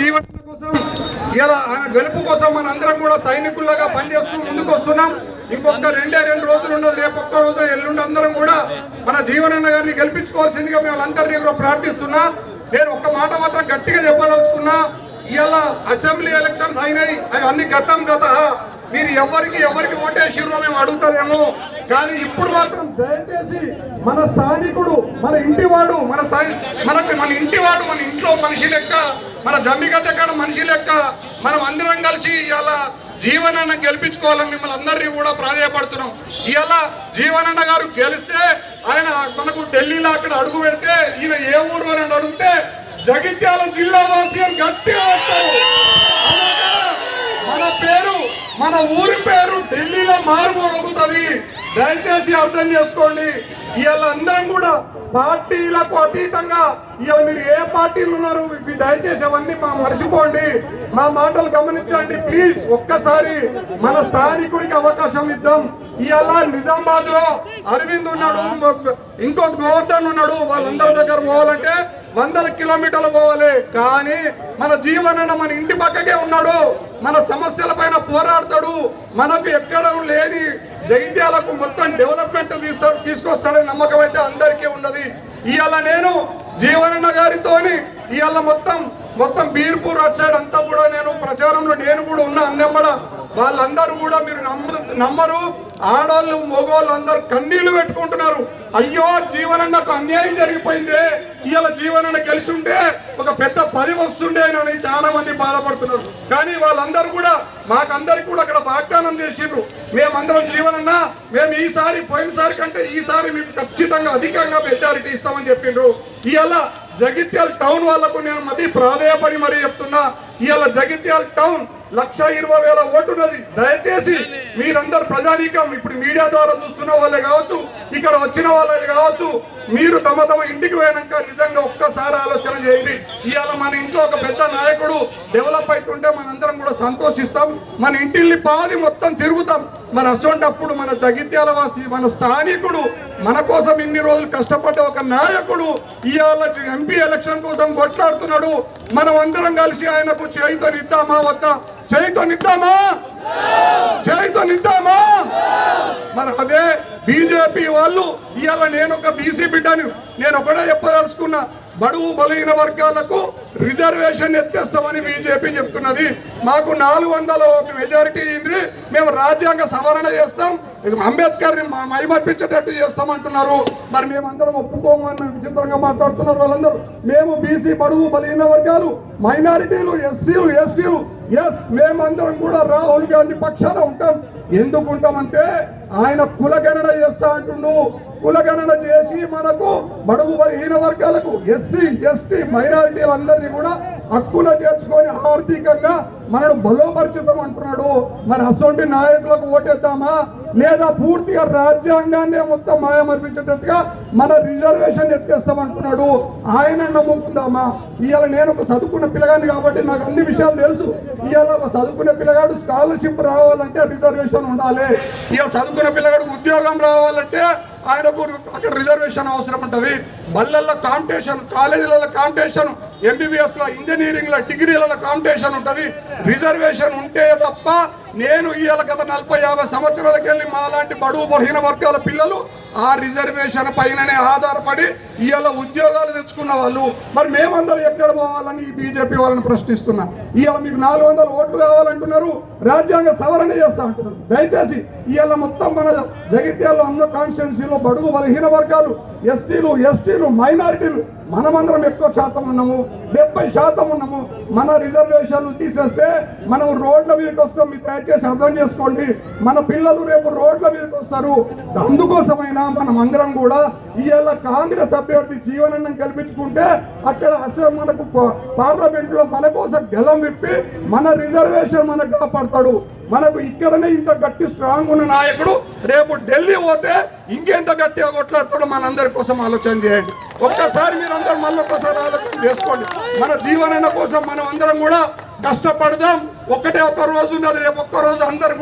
జీవన కోసం ఇలా ఆయన గెలుపు కోసం మన అందరం కూడా సైనికుల్లాగా పనిచేస్తూ ముందుకు వస్తున్నాం. ఇంకొక రెండే రెండు రోజులు ఉండదు రేపు ఒక్క రోజు ఎల్లుండి అందరం కూడా మన జీవనన్న గారిని గెలిపించుకోవాల్సిందిగా మేము అందరినీ కూడా ప్రార్థిస్తున్నా. నేను ఒక్క మాట మాత్రం గట్టిగా చెప్పదలుచుకున్నా ఇవాళ అసెంబ్లీ ఎలక్షన్స్ అయినాయి. అవి అన్ని గతం గత. మీరు ఎవరికి ఎవరికి ఓటేసిరో మేము అడుగుతారేమో కానీ ఇప్పుడు మాత్రం దయచేసి మన స్థానికుడు మన ఇంటివాడు మన మన మనకి మన ఇంటివాడు మన ఇంట్లో మనిషి లెక్క మన జమ్మిగద్ద కాడ మనిషి లెక్క మనం అందరం కలిసి ఇలా జీవనన్న గెలిపించుకోవాలని మిమ్మల్ని అందరినీ కూడా ప్రాధాయపడుతున్నాం. ఇలా జీవనన్న గారు గెలిస్తే ఆయన మనకు ఢిల్లీలో అక్కడ అడుగు పెడితే ఈయన ఏ ఊరు అని అడిగితే జగిత్యాల జిల్లా వాసి అని గట్టిగా మన పేరు మన ఊరి పేరు ఢిల్లీలో మారుమోగుతుంది దయచేసి అర్థం చేసుకోండి. ఇలా పార్టీలకు అతీతంగా ఇవాళ మీరు ఏ పార్టీలు ఉన్నారు దయచేసి అవన్నీ మా మర్చిపోండి. మా మాటలు గమనించండి. ప్లీజ్ ఒక్కసారి మన స్థానికుడికి అవకాశం ఇద్దాం. ఇవాళ నిజామాబాద్లో అరవింద్ ఉన్నాడు ఇంకో గోవర్ధన్ ఉన్నాడు. వాళ్ళందరి దగ్గర పోవాలంటే వందల కిలోమీటర్లు పోవాలి. కానీ మన జీవనన్న మన ఇంటి పక్కకే ఉన్నాడు. మన సమస్యల పైన పోరాడతాడు. మనకు ఎక్కడ లేని జగిత్యాలకు మొత్తం డెవలప్మెంట్ తీస్తాడు తీసుకొస్తాడని నమ్మకం అయితే అందరికీ ఉన్నది. ఇవాళ నేను జీవనన్న గారితోని ఇవాళ మొత్తం మొత్తం బీర్పూర్ అటు సైడ్ అంతా కూడా నేను ప్రచారంలో నేను కూడా ఉన్నా. అన్నెమ్మడ వాళ్ళందరూ కూడా మీరు నమ్మ నమ్మరు. ఆడవాళ్ళు మగవాళ్ళు అందరూ కన్నీళ్ళు పెట్టుకుంటున్నారు. అయ్యో జీవనన్నకు అన్యాయం జరిగిపోయింది. ఇవాళ జీవనన్న గెలిచి ఉంటే ఒక పెద్ద పది వస్తుండే అని చాలా మంది బాధపడుతున్నారు. కానీ వాళ్ళందరూ కూడా మాకందరికి కూడా అక్కడ వాగ్దానం చేసిండ్రు. మేమందరం జీవనన్న మేము ఈసారి పోయినసారి కంటే ఈసారి మీకు ఖచ్చితంగా అధికంగా మెజారిటీ ఇస్తామని చెప్పిండ్రు. ఇవాళ జగిత్యాల టౌన్ వాళ్ళకు నేను మరీ ప్రాధాయపడి మరీ చెప్తున్నా. ఇవాళ జగిత్యాల టౌన్ లక్ష ఇరవై వేల ఓటున్నది దయచేసి మీరందరు ప్రజానీకం ఇప్పుడు మీడియా ద్వారా చూస్తున్న వాళ్ళే కావచ్చు ఇక్కడ వచ్చిన వాళ్ళే కావచ్చు మీరు తమ తమ ఇంటికి పోయాక నిజంగా ఒక్కసారి ఆలోచన చేయండి. ఇవాళ మన ఇంట్లో ఒక పెద్ద నాయకుడు డెవలప్ అవుతుంటే మనందరం కూడా సంతోషిస్తాం. మన ఇంటిల్ని పాది మొత్తం తిరుగుతాం. మరి అసోంటప్పుడు మన జగిత్యాల వాసి మన స్థానికుడు మన కోసం ఇన్ని రోజులు కష్టపడ్డ ఒక నాయకుడు ఇవాళ ఎంపీ ఎలక్షన్ కోసం కొట్లాడుతున్నాడు. మనం అందరం కలిసి ఆయనకు చేయితోనిద్దామా వద్దా? చేయితో నిద్దామా? మరి అదే బీజేపీ వాళ్ళు ఇవాళ నేను ఒక బీసీ బిడ్డను. నేను ఒకటే చెప్పదలుచుకున్నా బడుగు బలహీన వర్గాలకు రిజర్వేషన్ ఎత్తేస్తామని బీజేపీ చెప్తున్నది. మాకు నాలుగు వందల ఒక మెజారిటీ ఇండ్రి మేము రాజ్యాంగ సవరణ చేస్తాం. అంబేద్కర్ని అంబేద్కర్ మైమర్పించేటట్టు చేస్తామంటున్నారు. మరి మేమందరం ఒప్పుకోమని విచిత్రంగా మాట్లాడుతున్నారు వాళ్ళందరూ. మేము బీసీ బడుగు బలహీన వర్గాలు మైనారిటీలు ఎస్సీలు ఎస్టీలు ఎస్ మేమందరం కూడా రాహుల్ గాంధీ పక్షాన ఉంటాం. ఎందుకు ఉంటామంటే ఆయన కులగణన చేస్తా అంటుండు. కులగణన చేసి మనకు బడుగు బలహీన వర్గాలకు ఎస్సీ ఎస్టీ మైనారిటీలందరినీ కూడా హక్కులు చేర్చుకొని ఆర్థికంగా మనను బలోపరిచితం అంటున్నాడు. మరి అసొంటి నాయకులకు ఓటేద్దామా? లేదా పూర్తిగా రాజ్యాంగాన్ని మొత్తం మాయమర్పించేటట్టుగా మన రిజర్వేషన్ ఎత్తేస్తామంటున్నాడు. ఆయన నమ్ముకుందామా? ఇవాళ నేను ఒక చదువుకున్న పిల్లగాని కాబట్టి నాకు అన్ని విషయాలు తెలుసు. ఇవాళ ఒక చదువుకునే పిల్లగాడు స్కాలర్షిప్ రావాలంటే రిజర్వేషన్ ఉండాలి. ఇవాళ చదువుకున్న పిల్లగాడికి ఉద్యోగం రావాలంటే ఆయనకు అక్కడ రిజర్వేషన్ అవసరం ఉంటుంది. బళ్ళల్లో కాంపిటీషన్ కాలేజీలలో కాంపిటీషన్ ఎంబీబీఎస్లో ఇంజనీరింగ్లో డిగ్రీలలో కాంపిటీషన్ ఉంటుంది. రిజర్వేషన్ ఉంటే తప్ప నేను ఇవాళ గత నలభై యాభై సంవత్సరాలకు వెళ్ళి మా లాంటి బడుగు బలహీన వర్గాల పిల్లలు ఆ రిజర్వేషన్ పైననే ఆధారపడి ఇవాళ ఉద్యోగాలు తెచ్చుకున్న వాళ్ళు. మరి మేమందరం ఎక్కడ పోవాలని ఈ బీజేపీ వాళ్ళని ప్రశ్నిస్తున్నా. ఇవాళ మీకు నాలుగు వందల ఓట్లు కావాలంటున్నారు. రాజ్యాంగ సవరణ చేస్తా అంటున్నారు. దయచేసి ఇవాళ మొత్తం మన జగిత్యాల అన్న కాన్స్టిట్యున్సీలో బడుగు బలహీన వర్గాలు ఎస్సీలు ఎస్సీలు మైనారిటీలు. మనమందరం ఎక్కువ శాతం ఉన్నాము. డెబ్బై శాతం ఉన్నాము. మన రిజర్వేషన్లు తీసేస్తే మనం రోడ్ల మీదకి వస్తాం. మీరు దయచేసి అర్థం చేసుకోండి. మన పిల్లలు రేపు రోడ్ల మీదకి వస్తారు. అందుకోసమైనా మనం అందరం కూడా ఇవాళ కాంగ్రెస్ అభ్యర్థి జీవనన్నం కల్పించుకుంటే అక్కడ అసలు మనకు పార్లమెంట్లో మన కోసం గెలం విప్పి మన రిజర్వేషన్ మనకు కాపాడతాడు. మనకు ఇక్కడనే ఇంత గట్టి స్ట్రాంగ్ ఉన్న నాయకుడు రేపు ఢిల్లీ పోతే ఇంకెంత గట్టిగా కొట్లాడుతాడో మనందరి కోసం ఆలోచన చేయండి. ఒక్కసారి మీరు అందరూ మళ్ళీ ఒక్కసారి ఆలోచన చేసుకోండి. మన జీవనన్న కోసం మనం అందరం కూడా కష్టపడదాం. ఒక్కటే ఒక్క రోజు ఉన్నది రేపు ఒక్క రోజు అందరు